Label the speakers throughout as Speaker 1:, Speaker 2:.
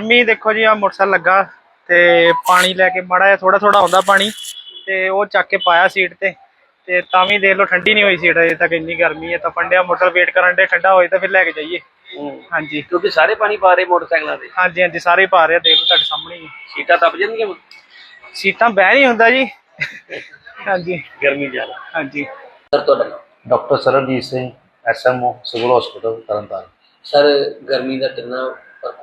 Speaker 1: ਗਰਮੀ ਦੇਖੋ ਜੀ ਆ ਮੋਟਰਸਾਈਕਲ ਲੱਗਾ ਤੇ ਪਾਣੀ ਲੈ ਕੇ ਮਾੜਾ ਥੋੜਾ ਥੋੜਾ ਆਉਂਦਾ ਪਾਣੀ ਤੇ ਉਹ ਚੱਕ ਕੇ ਪਾਇਆ ਸੀਟ ਤੇ ਤੇ ਤਾਂ ਵੀ ਦੇਖ ਲਓ ਠੰਡੀ ਨਹੀਂ ਹੋਈ ਸੀਟ ਅਜੇ ਤੱਕ ਇੰਨੀ ਗਰਮੀ ਹੈ ਤਾਂ ਪੰਡਿਆ ਮੋਟਰ ਵੇਟ ਕਰਨ ਦੇ ਠੰਡਾ ਹੋਏ ਤਾਂ ਫਿਰ ਲੈ ਕੇ ਜਾਈਏ। ਹਾਂਜੀ।
Speaker 2: ਕਿਉਂਕਿ ਸਾਰੇ ਪਾਣੀ ਪਾ ਰਹੇ ਮੋਟਰਸਾਈਕਲਾਂ ਤੇ
Speaker 1: ਹਾਂਜੀ ਹਾਂਜੀ ਸਾਰੇ ਪਾ ਰਹੇ ਆ ਦੇਖ ਲਓ ਤੁਹਾਡੇ ਸਾਹਮਣੇ ਹੀ।
Speaker 2: ਸੀਟਾਂ ਤਪ ਜਾਂਦੀਆਂ
Speaker 1: ਸੀਟਾਂ ਬਹਿ ਨਹੀਂ ਹੁੰਦਾ ਜੀ। ਹਾਂਜੀ।
Speaker 2: ਗਰਮੀ ਜ਼ਿਆਦਾ।
Speaker 1: ਹਾਂਜੀ।
Speaker 2: ਸਰ ਤੁਹਾਡਾ ਨਾਮ?
Speaker 3: Doctor Sarabjit Singh SMO civil hospital Tarn Taran.
Speaker 2: Sir ਗਰਮੀ ਦਾ ਕਿੰਨਾ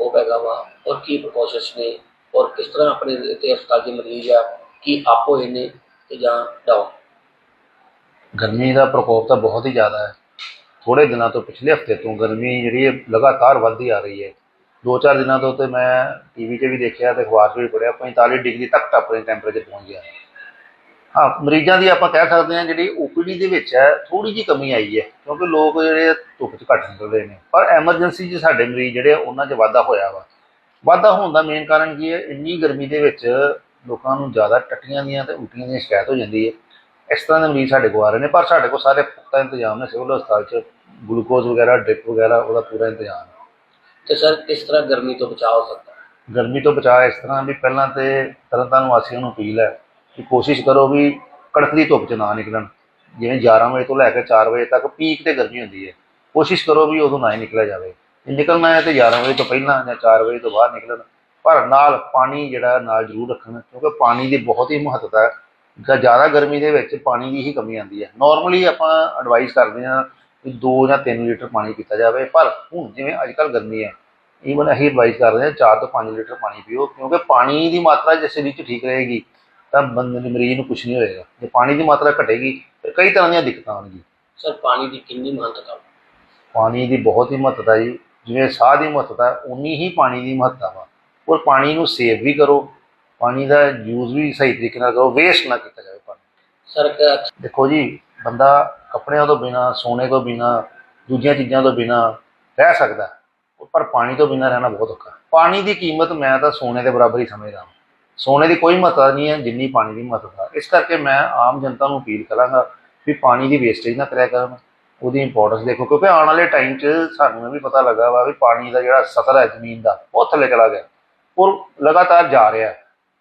Speaker 2: ਪ੍ਰਕੋਪ ਹੈਗਾ ਵਾ, ਔਰ ਕੀ ਪ੍ਰੀਕਾਸ਼ਨਸ ਨੇ, ਔਰ ਕਿਸ ਤਰ੍ਹਾਂ ਆਪਣੇ ਤੇ ਹਸਪਤਾਲ ਦੇ ਮਰੀਜ਼ ਆ, ਕੀ ਆਪ ਹੋਏ ਨੇ ਤੇ ਜਾਂ ਡਾਊਨ
Speaker 3: ਗਰਮੀ ਦਾ ਪ੍ਰਕੋਪ ਤਾਂ ਬਹੁਤ ਹੀ ਜ਼ਿਆਦਾ ਹੈ। ਥੋੜੇ ਦਿਨਾਂ ਤੋਂ ਪਿਛਲੇ ਹਫ਼ਤੇ ਤੋਂ ਗਰਮੀ ਜਿਹੜੀ ਹੈ ਲਗਾਤਾਰ ਵੱਧਦੀ ਆ ਰਹੀ ਹੈ। ਦੋ ਚਾਰ ਦਿਨਾਂ ਤੋਂ ਤੇ ਮੈਂ ਟੀਵੀ 'ਤੇ ਵੀ ਦੇਖਿਆ ਤੇ ਅਖਬਾਰ 'ਚ ਵੀ ਪੜ੍ਹਿਆ 45 ਡਿਗਰੀ ਤੱਕ ਟੱਪਰੇ ਟੈਂਪਰੇਚਰ ਪਹੁੰਚ ਗਿਆ। ਹਾਂ ਮਰੀਜ਼ਾਂ ਦੀ ਆਪਾਂ ਕਹਿ ਸਕਦੇ ਹਾਂ ਜਿਹੜੀ ਓਪੀਡੀ ਦੇ ਵਿੱਚ ਹੈ ਥੋੜੀ ਜਿਹੀ ਕਮੀ ਆਈ ਹੈ ਕਿਉਂਕਿ ਲੋਕ ਜਿਹੜੇ ਧੁੱਪ 'ਚ ਘੱਟ ਨਿਕਲਦੇ ਨੇ। ਪਰ ਐਮਰਜੈਂਸੀ 'ਚ ਸਾਡੇ ਮਰੀਜ਼ ਜਿਹੜੇ ਉਹਨਾਂ 'ਚ ਵਾਧਾ ਹੋਇਆ ਵਾ। ਵਾਧਾ ਹੋਣ ਦਾ ਮੇਨ ਕਾਰਨ ਕੀ ਹੈ ਇੰਨੀ ਗਰਮੀ ਦੇ ਵਿੱਚ ਲੋਕਾਂ ਨੂੰ ਜ਼ਿਆਦਾ ਟੱਟੀਆਂ ਦੀਆਂ ਤੇ ਉਲਟੀਆਂ ਦੀਆਂ ਸ਼ਿਕਾਇਤ ਹੋ ਜਾਂਦੀ ਹੈ। ਇਸ ਤਰ੍ਹਾਂ ਦੇ ਮਰੀਜ਼ ਸਾਡੇ ਕੋਲ ਆ ਰਹੇ ਨੇ ਪਰ ਸਾਡੇ ਕੋਲ ਸਾਰੇ ਪੁਖਤਾ ਇੰਤਜ਼ਾਮ ਨੇ ਸਿਵਲ ਹਸਪਤਾਲ 'ਚ ਗਲੂਕੋਜ਼ ਵਗੈਰਾ ਡ੍ਰਿਪ ਵਗੈਰਾ ਉਹਦਾ ਪੂਰਾ ਇੰਤਜ਼ਾਮ ਹੈ।
Speaker 2: ਤੇ ਸਰ ਕਿਸ ਤਰ੍ਹਾਂ ਗਰਮੀ ਤੋਂ ਬਚਾਅ ਹੋ ਸਕਦਾ?
Speaker 3: ਗਰਮੀ ਤੋਂ ਬਚਾਅ ਇਸ ਤਰ੍ਹਾਂ ਵੀ ਪਹਿਲਾਂ ਤੇ ਤਰਨਤਾਰਨ ਵਾਸੀਆਂ ਨੂੰ ਅਪੀਲ ਹੈ ਕਿ ਕੋਸ਼ਿਸ਼ ਕਰੋ ਵੀ ਕੜਕਦੀ ਧੁੱਪ 'ਚ ਨਾ ਨਿਕਲਣ। ਜਿਵੇਂ 11 ਵਜੇ ਤੋਂ ਲੈ ਕੇ 4 ਵਜੇ ਤੱਕ ਪੀਕ ਤੇ ਗਰਮੀ ਹੁੰਦੀ ਹੈ। ਕੋਸ਼ਿਸ਼ ਕਰੋ ਵੀ ਉਦੋਂ ਨਾ ਹੀ ਨਿਕਲਿਆ ਜਾਵੇ। ਜੇ ਨਿਕਲਣਾ ਹੈ ਤੇ 11 ਵਜੇ ਤੋਂ ਪਹਿਲਾਂ ਜਾਂ 4 ਵਜੇ ਤੋਂ ਬਾਅਦ ਨਿਕਲਣ। ਪਰ ਨਾਲ ਪਾਣੀ ਜਿਹੜਾ ਨਾਲ ਜ਼ਰੂਰ ਰੱਖਣ, ਕਿਉਂਕਿ ਪਾਣੀ ਦੀ ਬਹੁਤ ਹੀ ਮਹੱਤਤਾ ਹੈ। ਜਾਂ ਜ਼ਿਆਦਾ ਗਰਮੀ ਦੇ ਵਿੱਚ ਪਾਣੀ ਦੀ ਹੀ ਕਮੀ ਆਉਂਦੀ ਹੈ। ਨਾਰਮਲੀ ਆਪਾਂ ਐਡਵਾਈਸ ਕਰਦੇ ਹਾਂ ਕਿ 2 ਜਾਂ 3 ਲੀਟਰ ਪਾਣੀ ਪੀਤਾ ਜਾਵੇ। ਪਰ ਹੁਣ ਜਿਵੇਂ ਅੱਜ ਕੱਲ੍ਹ ਗਰਮੀ ਹੈ ਈਵਨ ਅਸੀਂ ਐਡਵਾਈਸ ਕਰਦੇ ਹਾਂ 4 ਤੋਂ 5 ਲੀਟਰ ਪਾਣੀ ਪੀਓ। ਕਿਉਂਕਿ ਪਾਣੀ ਦੀ ਮਾਤਰਾ ਜਿਸ ਸਰੀਰ 'ਚ ਠੀਕ ਰਹੇਗੀ ਤਾਂ ਬੰਦੇ ਦੇ ਮਰੀਜ਼ ਨੂੰ ਕੁਝ ਨਹੀਂ ਹੋਏਗਾ। ਜੇ ਪਾਣੀ ਦੀ ਮਾਤਰਾ ਘਟੇਗੀ ਤਾਂ ਕਈ ਤਰ੍ਹਾਂ ਦੀਆਂ ਦਿੱਕਤਾਂ ਆਉਣਗੀਆਂ।
Speaker 2: ਸਰ ਪਾਣੀ ਦੀ ਕਿੰਨੀ ਮਹੱਤਤਾ?
Speaker 3: ਪਾਣੀ ਦੀ ਬਹੁਤ ਹੀ ਮਹੱਤਤਾ ਜੀ। ਜਿਵੇਂ ਸਾਹ ਦੀ ਮਹੱਤਤਾ ਉਨੀ ਹੀ ਪਾਣੀ ਦੀ ਮਹੱਤਤਾ ਵਾ। ਔਰ ਪਾਣੀ ਨੂੰ ਸੇਵ ਵੀ ਕਰੋ। ਪਾਣੀ ਦਾ ਯੂਜ਼ ਵੀ ਸਹੀ ਤਰੀਕੇ ਨਾਲ ਕਰੋ। ਵੇਸਟ ਨਾ ਕੀਤਾ ਜਾਵੇ ਪਾਣੀ।
Speaker 2: ਸਰ
Speaker 3: ਦੇਖੋ ਜੀ ਬੰਦਾ ਕੱਪੜਿਆਂ ਤੋਂ ਬਿਨਾ ਸੋਨੇ ਤੋਂ ਬਿਨਾ ਦੂਜੀਆਂ ਚੀਜ਼ਾਂ ਤੋਂ ਬਿਨਾ ਰਹਿ ਸਕਦਾ। ਪਰ ਪਾਣੀ ਤੋਂ ਬਿਨਾ ਰਹਿਣਾ ਬਹੁਤ ਔਖਾ। ਪਾਣੀ ਦੀ ਕੀਮਤ ਮੈਂ ਤਾਂ ਸੋਨੇ ਦੇ ਬਰਾਬਰ ਹੀ ਸਮਝਦਾ ਹਾਂ ਸੋਨੇ ਦੀ ਕੋਈ ਮਹੱਤਤਾ ਨਹੀਂ ਹੈ, ਜਿੰਨੀ ਪਾਣੀ ਦੀ ਮਹੱਤਤਾ ਇਸ ਕਰਕੇ ਮੈਂ ਆਮ ਜਨਤਾ ਨੂੰ ਅਪੀਲ ਕਰਾਂਗਾ ਵੀ ਪਾਣੀ ਦੀ ਵੇਸਟੇਜ ਨਾ ਕਰਿਆ ਕਰਨ। ਉਹਦੀ ਇੰਪੋਰਟੈਂਸ ਦੇਖੋ, ਕਿਉਂਕਿ ਆਉਣ ਵਾਲੇ ਟਾਈਮ 'ਚ ਸਾਨੂੰ ਇਹ ਵੀ ਪਤਾ ਲੱਗਾ ਵਾ ਵੀ ਪਾਣੀ ਦਾ ਜਿਹੜਾ ਸਤਰ ਹੈ ਜ਼ਮੀਨ ਦਾ, ਉਹ ਥੱਲੇ ਚਲਾ ਗਿਆ। ਔਰ ਲਗਾਤਾਰ ਜਾ ਰਿਹਾ।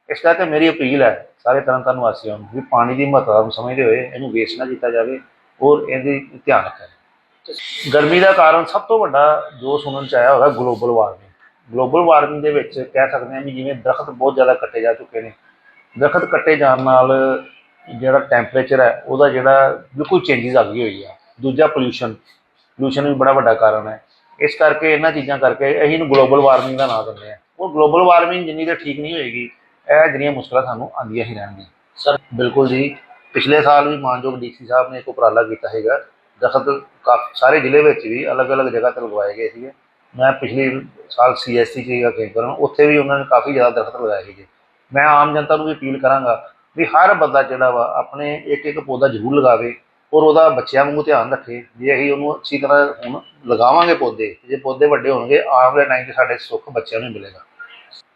Speaker 3: ਇਸ ਕਰਕੇ ਮੇਰੀ ਅਪੀਲ ਹੈ, ਸਾਰੇ ਤਰਨਤਾਰਨ ਵਾਸੀਆਂ ਨੂੰ ਵੀ ਪਾਣੀ ਦੀ ਮਹੱਤਤਾ ਨੂੰ ਸਮਝਦੇ ਹੋਏ ਇਹਨੂੰ ਵੇਸਟ ਨਾ ਕੀਤਾ ਜਾਵੇ ਔਰ ਇਹਦੇ ਧਿਆਨ ਰੱਖਿਆ ਗਰਮੀ ਦਾ ਕਾਰਨ ਸਭ ਤੋਂ ਵੱਡਾ ਜੋ ਸੁਣਨ ਚ ਆਇਆ ਹੋਗਾ ਗਲੋਬਲ ਵਾਰਮਿੰਗ ਗਲੋਬਲ ਵਾਰਮਿੰਗ ਦੇ ਵਿੱਚ ਕਹਿ ਸਕਦੇ ਹਾਂ ਵੀ ਜਿਵੇਂ ਦਰਖਤ ਬਹੁਤ ਜ਼ਿਆਦਾ ਕੱਟੇ ਜਾ ਚੁੱਕੇ ਨੇ। ਦਰਖਤ ਕੱਟੇ ਜਾਣ ਨਾਲ ਜਿਹੜਾ ਟੈਂਪਰੇਚਰ ਹੈ ਉਹਦਾ ਜਿਹੜਾ ਬਿਲਕੁਲ ਚੇਂਜਸ ਆ ਗਈ ਹੋਈ ਆ। ਦੂਜਾ ਪੋਲੂਸ਼ਨ ਪੋਲੂਸ਼ਨ ਵੀ ਬੜਾ ਵੱਡਾ ਕਾਰਨ ਹੈ। ਇਸ ਕਰਕੇ ਇਹਨਾਂ ਚੀਜ਼ਾਂ ਕਰਕੇ ਅਸੀਂ ਇਹਨੂੰ ਗਲੋਬਲ ਵਾਰਮਿੰਗ ਦਾ ਨਾਂ ਦਿੰਦੇ ਆ ਉਹ ਗਲੋਬਲ ਵਾਰਮਿੰਗ ਜਿੰਨੀ ਦੇਰ ਠੀਕ ਨਹੀਂ ਹੋਏਗੀ ਇਹ ਜਿਹੜੀਆਂ ਮੁਸ਼ਕਲਾਂ ਸਾਨੂੰ ਆਉਂਦੀਆਂ ਹੀ ਰਹਿਣਗੀਆਂ।
Speaker 2: ਸਰ
Speaker 3: ਬਿਲਕੁਲ ਜੀ। ਪਿਛਲੇ ਸਾਲ ਵੀ ਮਾਨਯੋਗ ਡੀਸੀ ਸਾਹਿਬ ਨੇ ਇੱਕ ਉਪਰਾਲਾ ਕੀਤਾ ਹੈਗਾ ਦਰਖਤ ਕਾਫੀ ਸਾਰੇ ਜ਼ਿਲ੍ਹੇ ਵਿੱਚ ਵੀ ਅਲੱਗ-ਅਲੱਗ ਜਗ੍ਹਾ ਤੇ ਲਗਵਾਏ ਗਏ ਸੀਗੇ। ਮੈਂ ਪਿਛਲੇ ਸਾਲ ਸੀਐਸਟੀ ਚ ਸੀਗਾ ਕੇਂਦਰ ਕਰਨ ਉੱਥੇ ਵੀ ਉਹਨਾਂ ਨੇ ਕਾਫੀ ਜ਼ਿਆਦਾ ਦਰਖਤ ਲਗਾਏ ਸੀਗੇ। ਮੈਂ ਆਮ ਜਨਤਾ ਨੂੰ ਵੀ ਅਪੀਲ ਕਰਾਂਗਾ ਵੀ ਹਰ ਬੰਦਾ ਜਿਹੜਾ ਵਾ, ਆਪਣੇ ਇੱਕ ਇੱਕ ਪੌਦਾ ਜ਼ਰੂਰ ਲਗਾਵੇ ਔਰ ਉਹਦਾ ਬੱਚਿਆਂ ਵਾਂਗੂ ਧਿਆਨ ਰੱਖੇ। ਜੇ ਅਸੀਂ ਉਹਨੂੰ ਅੱਛੀ ਤਰ੍ਹਾਂ ਹੁਣ ਲਗਾਵਾਂਗੇ ਪੌਦੇ, ਜੇ ਪੌਦੇ ਵੱਡੇ ਹੋਣਗੇ, ਆਉਣ ਵਾਲੇ ਟਾਈਮ 'ਚ ਸਾਡੇ ਸੁੱਖ ਬੱਚਿਆਂ ਨੂੰ ਮਿਲੇਗਾ।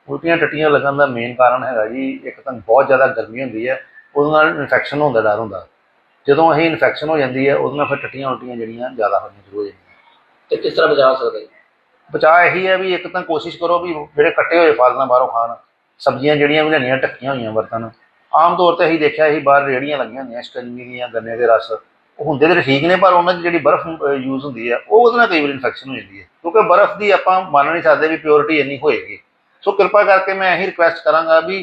Speaker 3: ਉਲਟੀਆਂ ਟੱਟੀਆਂ ਲੱਗਣ ਦਾ ਮੇਨ ਕਾਰਨ ਹੈਗਾ ਜੀ, ਇੱਕ ਤਾਂ ਬਹੁਤ ਜ਼ਿਆਦਾ ਗਰਮੀ ਹੁੰਦੀ ਹੈ, ਉਹਦੇ ਨਾਲ ਇਨਫੈਕਸ਼ਨ ਹੋਣ ਦਾ ਡਰ ਹੁੰਦਾ। ਜਦੋਂ ਅਸੀਂ ਇਨਫੈਕਸ਼ਨ ਹੋ ਜਾਂਦੀ ਹੈ, ਉਹਦੇ ਨਾਲ ਫਿਰ ਟੱਟੀਆਂ ਉਲਟੀਆਂ ਜਿਹੜੀਆਂ ਜ਼ਿਆਦਾ ਹੋਣੀਆਂ ਸ਼ੁਰੂ ਹੋ ਜਾਂਦੀਆਂ।
Speaker 2: ਤੇ ਕਿਸ ਤਰ੍ਹਾਂ ਬਚਾ ਸਕਦੇ
Speaker 3: ਬਚਾਅ ਇਹੀ ਹੈ ਵੀ ਇੱਕ ਤਾਂ ਕੋਸ਼ਿਸ਼ ਕਰੋ ਵੀ ਜਿਹੜੇ ਕੱਟੇ ਹੋਏ ਫਲ ਨਾ ਬਾਹਰੋਂ ਖਾਣ, ਸਬਜ਼ੀਆਂ ਜਿਹੜੀਆਂ ਵੀ ਲੈਣੀਆਂ ਢੱਕੀਆਂ ਹੋਈਆਂ ਵਰਤਣ। ਆਮ ਤੌਰ ਤੇ ਅਸੀਂ ਦੇਖਿਆ ਸੀ ਬਾਹਰ ਰੇੜੀਆਂ ਲੱਗੀਆਂ ਹੁੰਦੀਆਂ ਸ਼ਿਕੰਜਵੀ ਦੀਆਂ ਗੰਨੇ ਦੇ ਰਸ। ਉਹ ਹੁੰਦੇ ਤੇ ਠੀਕ ਨੇ, ਪਰ ਉਹਨਾਂ 'ਚ ਜਿਹੜੀ ਬਰਫ਼ ਯੂਜ਼ ਹੁੰਦੀ ਹੈ, ਉਹ ਉਹਦੇ ਨਾਲ ਕਈ ਵਾਰ ਇਨਫੈਕਸ਼ਨ ਹੋ ਜਾਂਦੀ ਹੈ। ਕਿਉਂਕਿ ਬਰਫ਼ ਦੀ ਆਪਾਂ ਮੰਨ ਨਹੀਂ ਸਕਦੇ ਵੀ ਪਿਓਰਿਟੀ ਇੰਨੀ ਹੋਏਗੀ। ਸੋ ਕਿਰਪਾ ਕਰਕੇ ਮੈਂ ਇਹੀ ਰਿਕੁਐਸਟ ਕਰਾਂਗਾ ਵੀ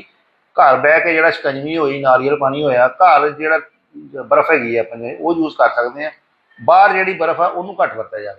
Speaker 3: ਘਰ ਬਹਿ ਕੇ ਜਿਹੜਾ ਸ਼ਿਕੰਜਵੀ ਹੋਈ, ਨਾਰੀਅਲ ਪਾਣੀ ਹੋਇਆ, ਘਰ ਜਿਹੜਾ ਬਰਫ਼ ਹੈਗੀ ਹੈ ਆਪਣੇ, ਉਹ ਯੂਜ਼ ਕਰ ਸਕਦੇ ਆ ਬਾਹਰ ਜਿਹੜੀ ਬਰਫ਼ ਆ, ਉਹਨੂੰ ਘੱਟ ਵਰਤਿਆ ਜਾਵੇ।